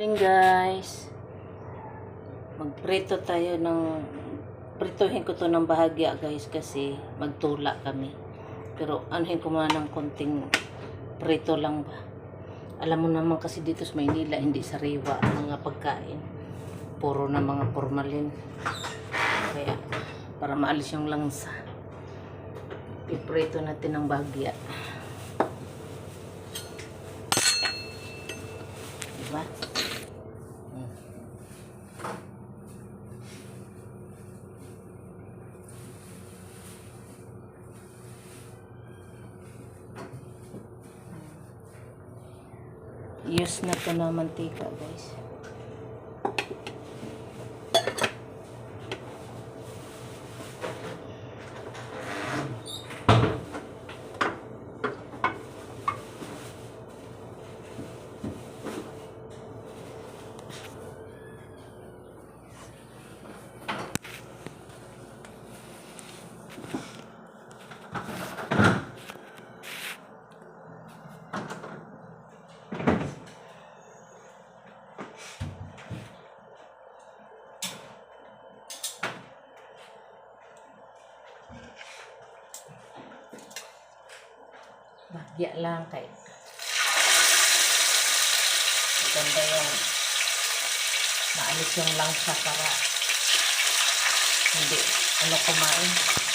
Morning guys. Magprito tayo ng prituhin ko to ng bahagya guys kasi magtula kami. Pero anuhin ko muna ng konting prito lang ba. Alam mo naman kasi dito sa Maynila hindi sariwa ang mga pagkain. Puro na mga formalin. Kaya para maalis yung langsa. Piprito natin ng bahagya. Diba? Use na to na mantika, guys. Bagya lang kay. Maganda yung maalis yung langsa para hindi ano kumain.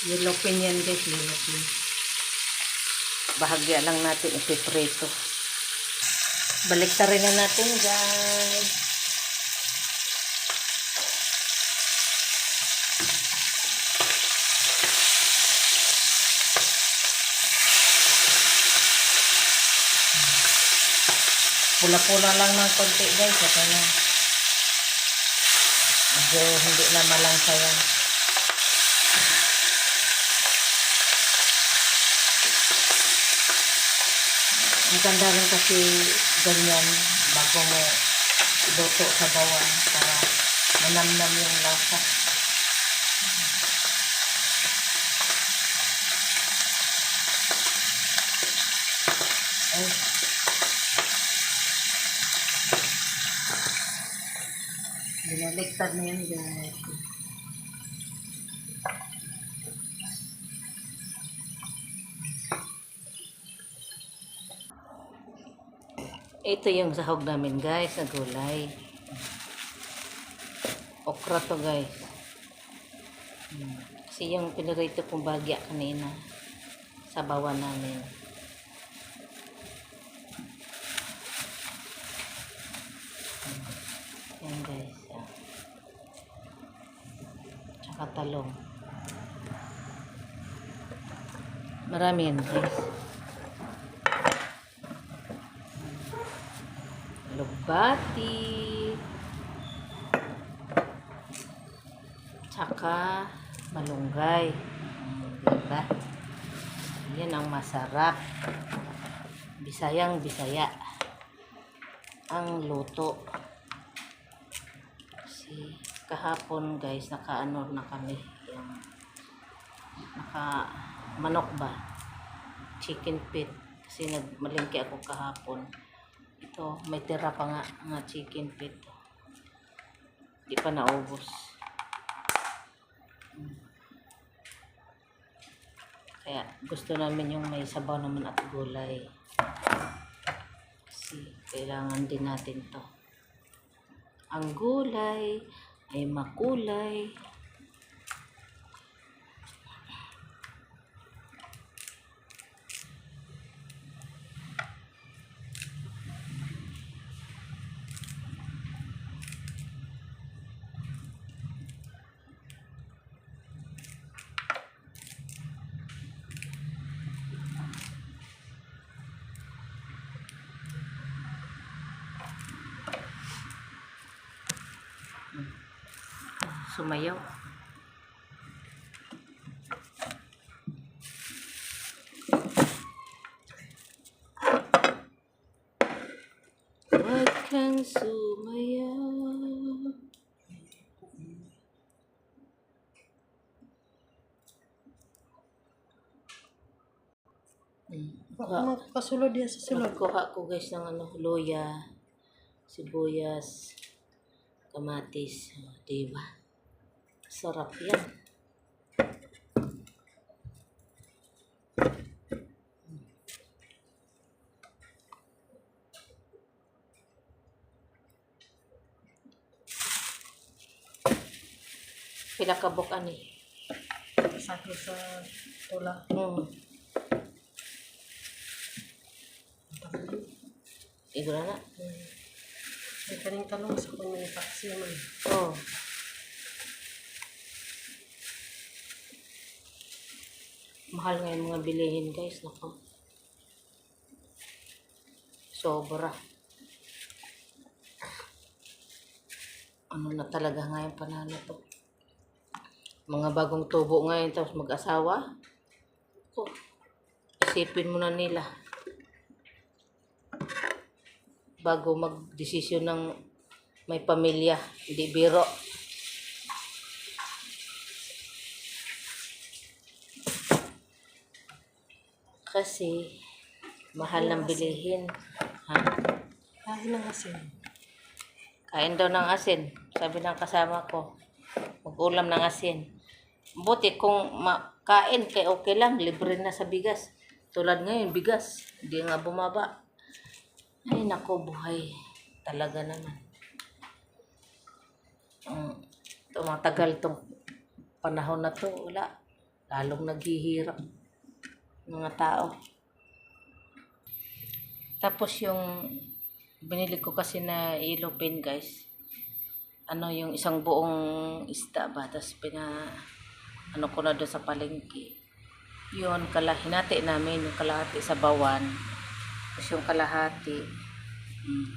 Yellow pin yan guys, yellow pin. Bahagya lang natin ipiprito. Balik rin na natin guys. Pula-pula lang ng konti guys. Ito na. Medyo hindi na malangsa yan. Ang ganda rin kasi ganyan bago mo luto sa bawan para manamnam yung lasa. Ay. Binaliktad na yan guys. Ito yung sahog namin guys, na gulay. Okra to guys. Hmm. Kasi yung pinirito kong bagya kanina, sa bawa namin. Hmm. Yan guys. ah. Tsaka talong. Marami yan guys. Lubati. Tsaka malunggay. Diba? Yan ang masarap. Bisayang bisaya. Ang luto. Kasi kahapon guys, nakaano na kami. Yung, naka manok ba? Chicken pit. Kasi nagmalingki ako kahapon. Ito, may tira pa nga, nga chicken pit. Di pa naubos. Kaya gusto namin yung may sabaw naman at gulay. Kasi kailangan din natin to. Ang gulay ay makulay. Sumayaw. Huwag kang sumayaw. Mm. Ano, kasulod yan sa sulod. Nagkuha ko guys ng ano, luya, sibuyas, kamatis. Oh, diba? Sarap yan. Pila ka buk ani? Sakto sa tula. Hmm. Na na. Hmm. May kaning talong sa kung paksi man. Oh. Mahal nga yung mga bilihin guys, nako. Sobra. Ano na talaga nga yung panahon na to. Mga bagong tubo ngayon tapos mag-asawa. Oh, isipin mo na nila. Bago mag-desisyon ng may pamilya, hindi biro. Kasi, mahal ng bilihin. Ha? Kain ng asin. Kain daw ng asin. Sabi ng kasama ko, mag-ulam ng asin. Buti kung makain kay okay lang, libre na sa bigas. Tulad ngayon, bigas. Hindi nga bumaba. Ay, nako, buhay. Talaga naman. Um, tumatagal tong panahon na to, wala. Lalong naghihirap mga tao. Tapos yung binili ko kasi na yellow pen guys. Ano yung isang buong isda ba? Tapos pina ano ko na doon sa palengke. Yun, kala, hinati namin yung kalahati sa bawan. Tapos yung kalahati, hmm,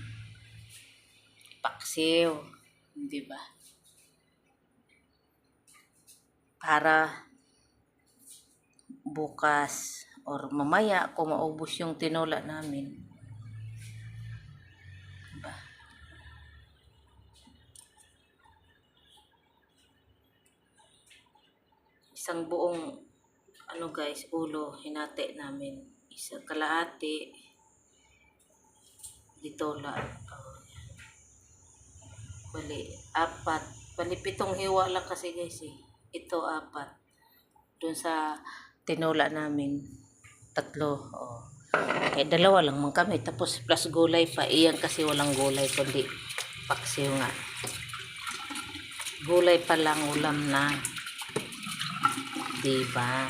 paksiw. Di ba? Para bukas or mamaya kung maubos yung tinola namin. Diba? Isang buong ano guys, ulo hinati namin. Isang kalahati ditola. Oh. Bali, apat. Bali, pitong hiwa lang kasi guys eh. Ito, apat. Doon sa tinola namin, tatlo. Oh. Eh, dalawa lang man kami. Tapos plus gulay pa. Iyan kasi walang gulay, kundi paksiw nga. Gulay pa lang ulam na. Diba?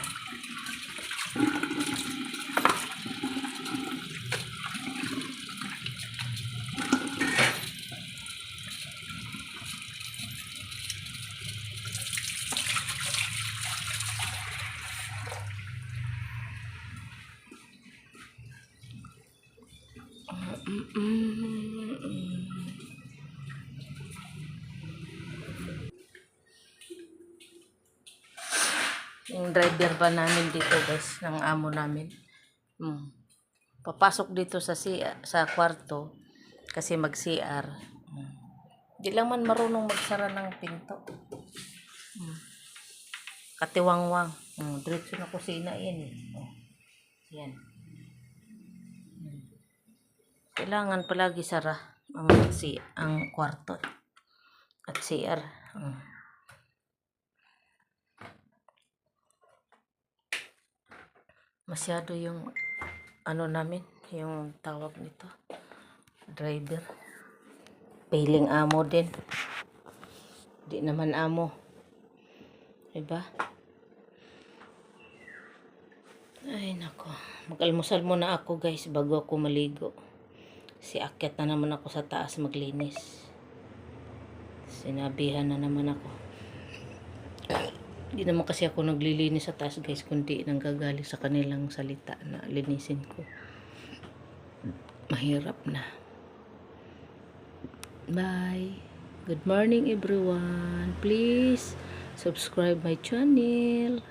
Yung driver ba namin dito guys, ng amo namin. Hmm. Papasok dito sa si sa kwarto kasi mag-CR. Hmm. Di lang man marunong magsara ng pinto. Hmm. Katiwangwang. Hmm. Diretso na kusina yan eh. Oh. Yan. Hmm. Kailangan palagi sara ang si ang kwarto at CR. Hmm. Masyado yung ano namin, yung tawag nito, driver. Pailing amo din. Di naman amo. Diba? Ay, nako. Mag-almusal muna ako, guys, bago ako maligo. Si akyat na naman ako sa taas maglinis. Sinabihan na naman ako. Hindi naman kasi ako naglilinis sa taas guys, kundi nang gagaling sa kanilang salita na linisin ko. Mahirap na. Bye. Good morning everyone. Please subscribe my channel.